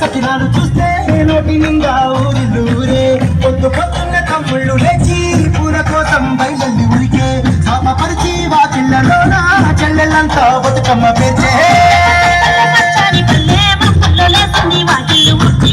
సకినాలు చూస్తే నోటి నిండా ఊరిల్లూరే పొద్దు పొద్దున్న తమ్ముళ్ళు లేచి పూర కోసం బయలుల్లి ఉరికే సాపరిచి వాకిళ్ళలోన చెల్లెళ్ళంతా బతుకమ్మ పెంచే వాకిళ్ళు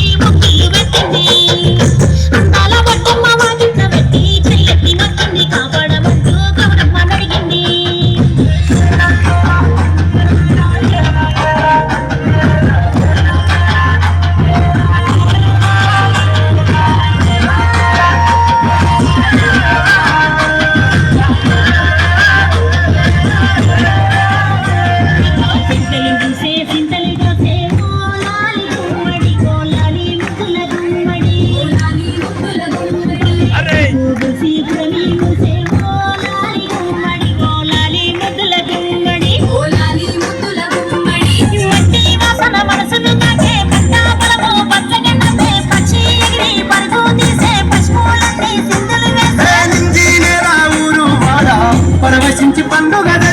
పండుగ